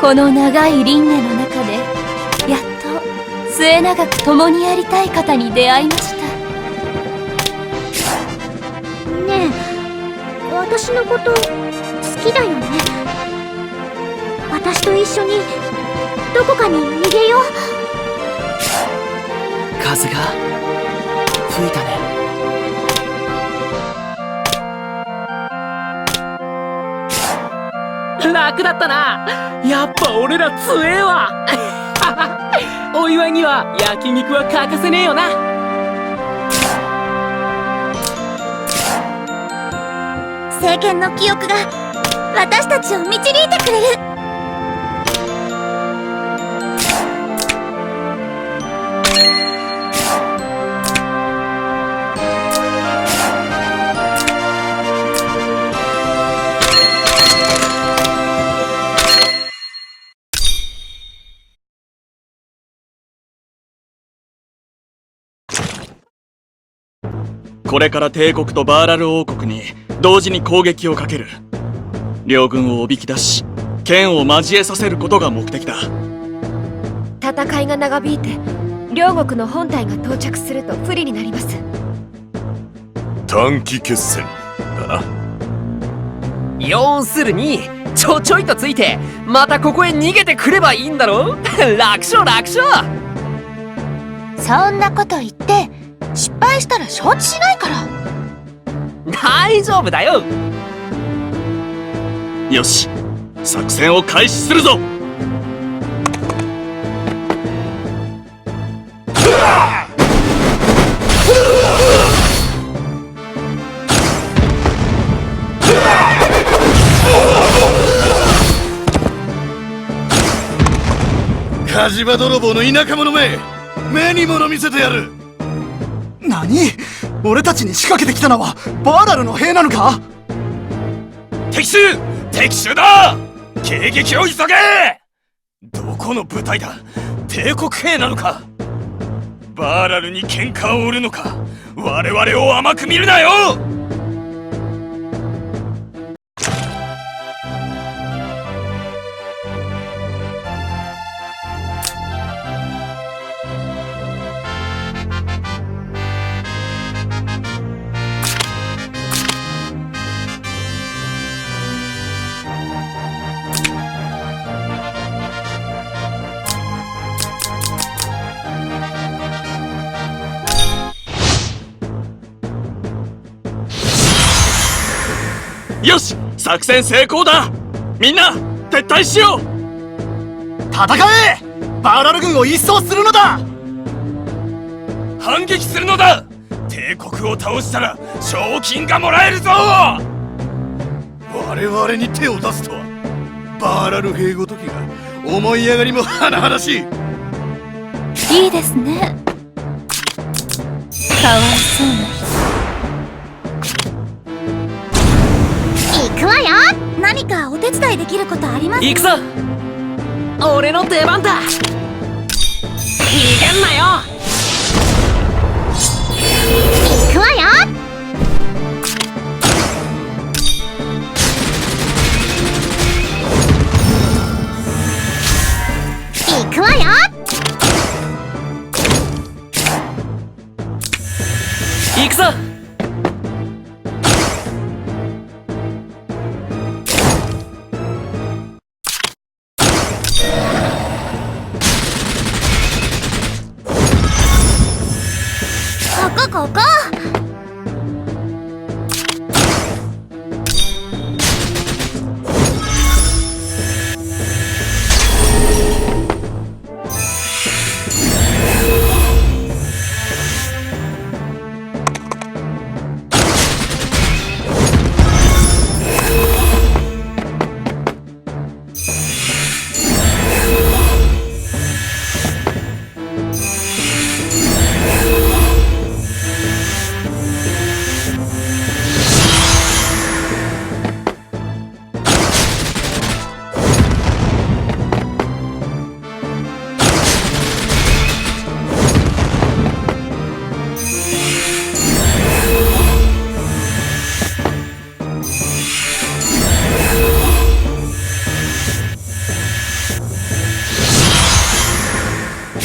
この長い輪廻の中でやっと末永く共にやりたい方に出会いました。ねえ私のこと好きだよね。私と一緒にどこかに逃げよう。風が吹いたね楽だったな。やっぱ俺ら強えわ。お祝いには焼肉は欠かせねえよな。政権の記憶が私たちを導いてくれる。これから帝国とバーラル王国に同時に攻撃をかける。両軍をおびき出し剣を交えさせることが目的だ。戦いが長引いて両国の本体が到着すると不利になります。短期決戦だな。要するにちょちょいとついてまたここへ逃げてくればいいんだろ 楽勝楽勝！そんなこと言って失敗したら承知しないから。大丈夫だよ。よし。作戦を開始するぞ。火事場泥棒の田舎者め目に物見せてやる何？俺たちに仕掛けてきたのはバーラルの兵なのか？敵襲！敵襲だ！迎撃を急げ！どこの部隊だ？帝国兵なのか？バーラルに喧嘩を売るのか？我々を甘く見るなよ！よし作戦成功だ。みんな撤退しよう。戦え。バーラル軍を一掃するのだ。反撃するのだ。帝国を倒したら賞金がもらえるぞ。我々に手を出すとは。バーラル兵ごときが思い上がりも甚だしい。いいですね。かわいそうなくわよ。何かお手伝いできることあります行くぞ。俺の出番だ。逃げんなよ。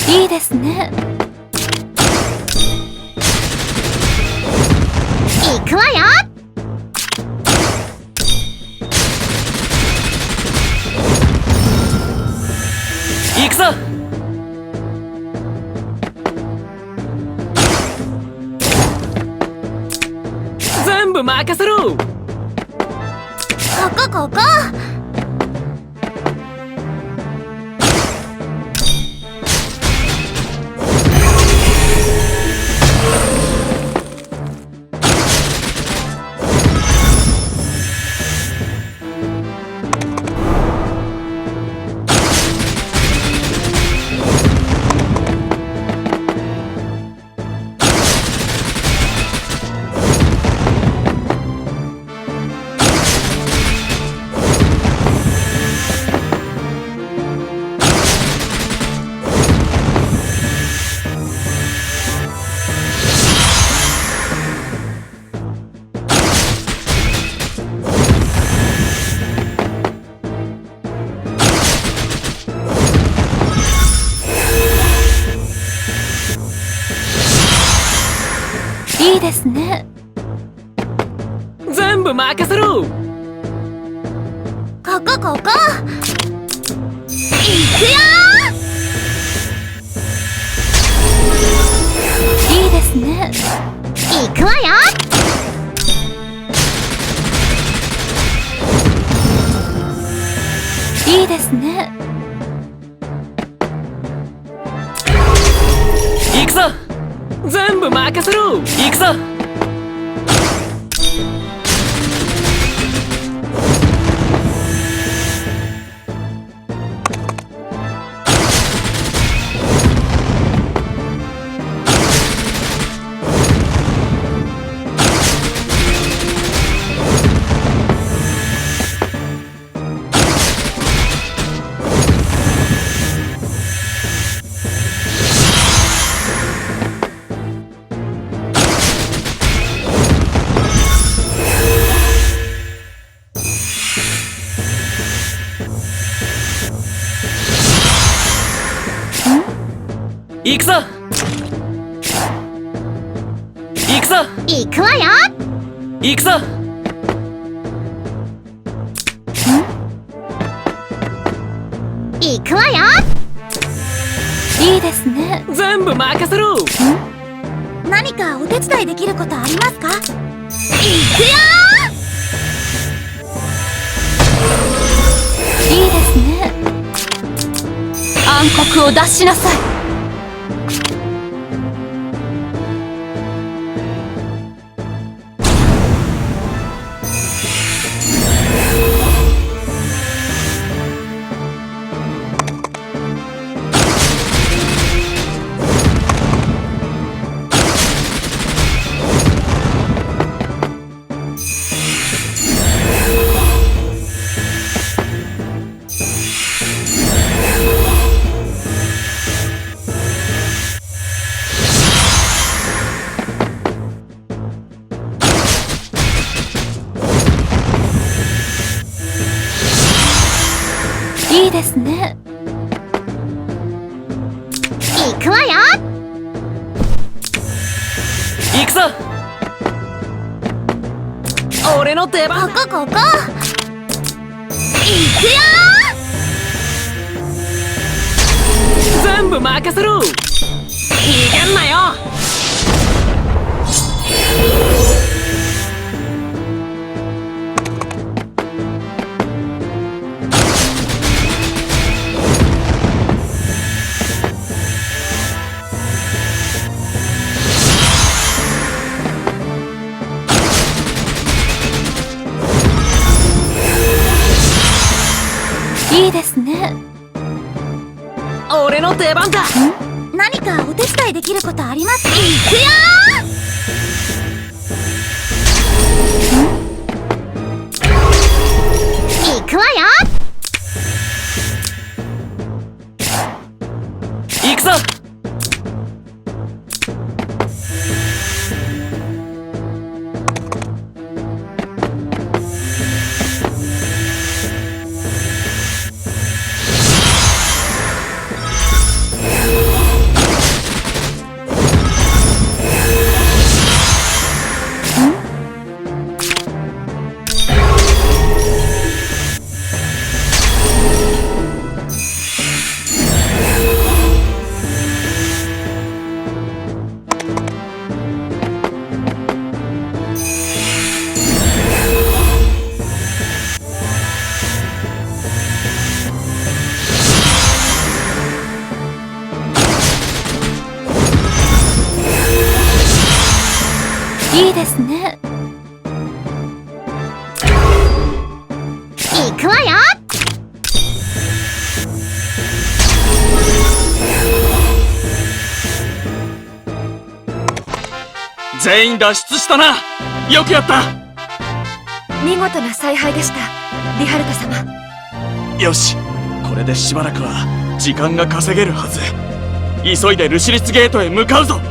いいですね。行くわよ。ここここ。部任せろ！ここここ。行くよくぞ。行くぞ。行くわよ。行くぞ。行くわよ。いいですね。全部任せろ。何かお手伝いできることありますか？行くよ。いいですね。暗黒を出しなさい行くわよ。行くぞ。俺の出番。ここここ。行くよ。全部任せろ。逃げんなよ俺の出番だ。何かお手伝いできることあります行くよ。行くわよいいですね。行くわよ。全員脱出したな。よくやった。見事な采配でしたリハルト様。よし。これでしばらくは時間が稼げるはず。急いでルシリスゲートへ向かうぞ